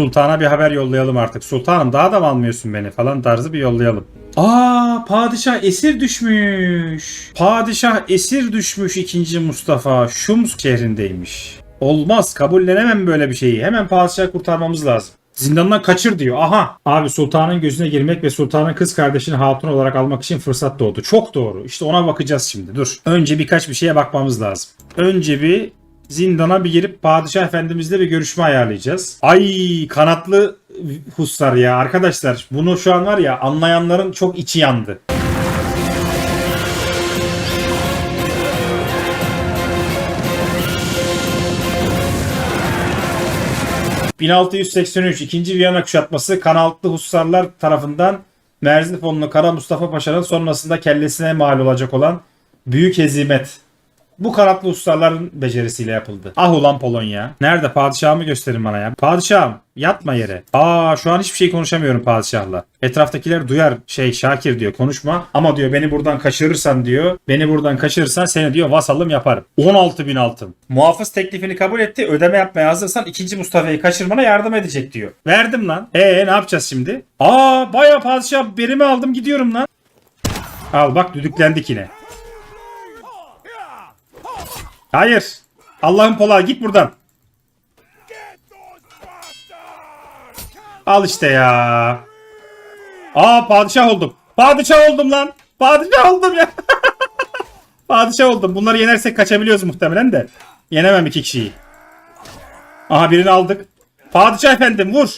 Sultana bir haber yollayalım artık. Sultanım daha da mı almıyorsun beni falan tarzı bir yollayalım. Aa padişah esir düşmüş. Padişah esir düşmüş 2. Mustafa. Şums şehrindeymiş. Olmaz kabullenemem böyle bir şeyi. Hemen padişahı kurtarmamız lazım. Zindandan kaçır diyor. Aha. Abi sultanın gözüne girmek ve sultanın kız kardeşini hatun olarak almak için fırsat doğdu. Çok doğru. İşte ona bakacağız şimdi. Dur. Önce birkaç bir şeye bakmamız lazım. Önce bir zindana bir girip padişah efendimizle bir görüşme ayarlayacağız. Ay kanatlı hussar ya arkadaşlar. Bunu şu an var ya anlayanların çok içi yandı. ...1683 2. Viyana kuşatması kanatlı hussarlar tarafından Merzifonlu Kara Mustafa Paşa'nın sonrasında kellesine mal olacak olan büyük hezimet. Bu kanatlı ustaların becerisiyle yapıldı. Ah ulan Polonya. Nerede padişahımı gösterin bana ya. Padişahım yatma yere. Aa şu an hiçbir şey konuşamıyorum padişahla. Etraftakiler duyar şey Şakir diyor konuşma. Ama diyor beni buradan kaçırırsan diyor. Beni buradan kaçırırsan seni diyor vasalım yaparım. 16 bin altın. Muhafız teklifini kabul etti. Ödeme yapmaya hazırsan 2. Mustafa'yı kaçırmana yardım edecek diyor. Verdim lan. Ee ne yapacağız şimdi? Aa baya padişah berimi aldım gidiyorum lan. Al bak düdüklendik yine. Hayır. Allah'ın polağı git buradan. Al işte ya. Aa padişah oldum. Padişah oldum lan. Padişah oldum ya. padişah oldum. Bunları yenersek kaçabiliyoruz muhtemelen de. Yenemem iki kişiyi. Aha birini aldık. Padişah efendim vur.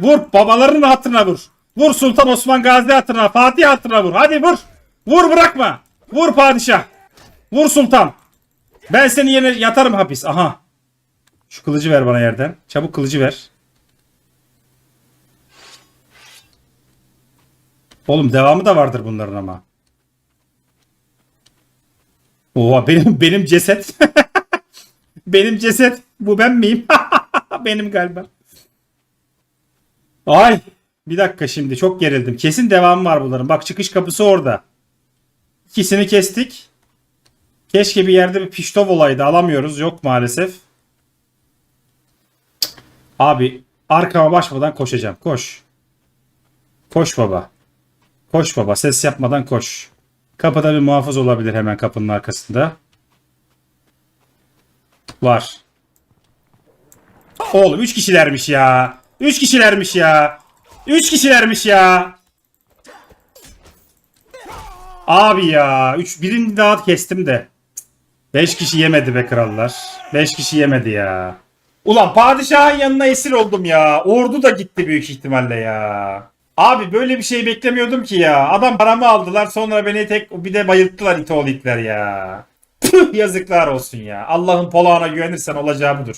Vur babalarının hatırına vur. Vur Sultan Osman Gazi hatırına. Fatih hatırına vur. Hadi vur. Vur bırakma. Vur padişah. Vur sultan. Ben seni yerine yatarım hapis. Aha. Şu kılıcı ver bana yerden. Çabuk kılıcı ver. Oğlum devamı da vardır bunların ama. Oha benim benim ceset. benim ceset. Bu ben miyim? benim galiba. Ay. Bir dakika şimdi çok gerildim. Kesin devamı var bunların. Bak çıkış kapısı orada. İkisini kestik. Keşke bir yerde bir piştov olaydı. Alamıyoruz. Yok maalesef. Abi arkama başmadan koşacağım. Koş. Koş baba. Koş baba. Ses yapmadan koş. Kapıda bir muhafız olabilir hemen kapının arkasında. Var. Oğlum 3 kişilermiş ya. 3 kişilermiş ya. 3 kişilermiş ya. Abi ya. 3 birini daha kestim de. 5 kişi yemedi be krallar. 5 kişi yemedi ya. Ulan padişahın yanına esir oldum ya. Ordu da gitti büyük ihtimalle ya. Abi böyle bir şey beklemiyordum ki ya. Adam paramı aldılar sonra beni tek bir de bayılttılar iti oğlu itler ya. Püh, yazıklar olsun ya. Allah'ın polağına güvenirsen olacağı budur.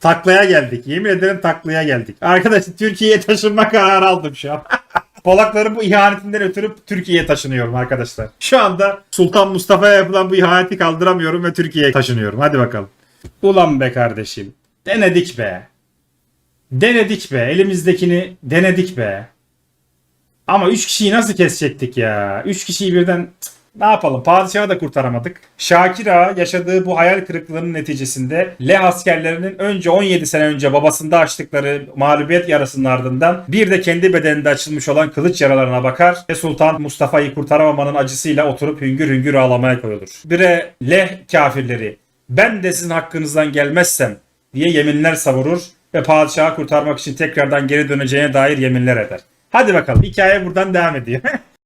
Taklaya geldik. Yemin ederim taklaya geldik. Arkadaşlar Türkiye'ye taşınma kararı aldım şu an. Polakların bu ihanetinden ötürü Türkiye'ye taşınıyorum arkadaşlar. Şu anda Sultan Mustafa'ya yapılan bu ihaneti kaldıramıyorum ve Türkiye'ye taşınıyorum. Hadi bakalım. Ulan be kardeşim. Denedik be. Denedik be. Elimizdekini denedik be. Ama 3 kişiyi nasıl kesecektik ya? 3 kişiyi birden Cık, ne yapalım? Padişahı da kurtaramadık. Şakir Ağa yaşadığı bu hayal kırıklığının neticesinde Leh askerlerinin önce 17 sene önce babasında açtıkları mağlubiyet yarasının ardından bir de kendi bedeninde açılmış olan kılıç yaralarına bakar ve Sultan Mustafa'yı kurtaramamanın acısıyla oturup hüngür hüngür ağlamaya koyulur. Bire Leh kafirleri ben de sizin hakkınızdan gelmezsem diye yeminler savurur ve padişahı kurtarmak için tekrardan geri döneceğine dair yeminler eder. Hadi bakalım hikaye buradan devam ediyor.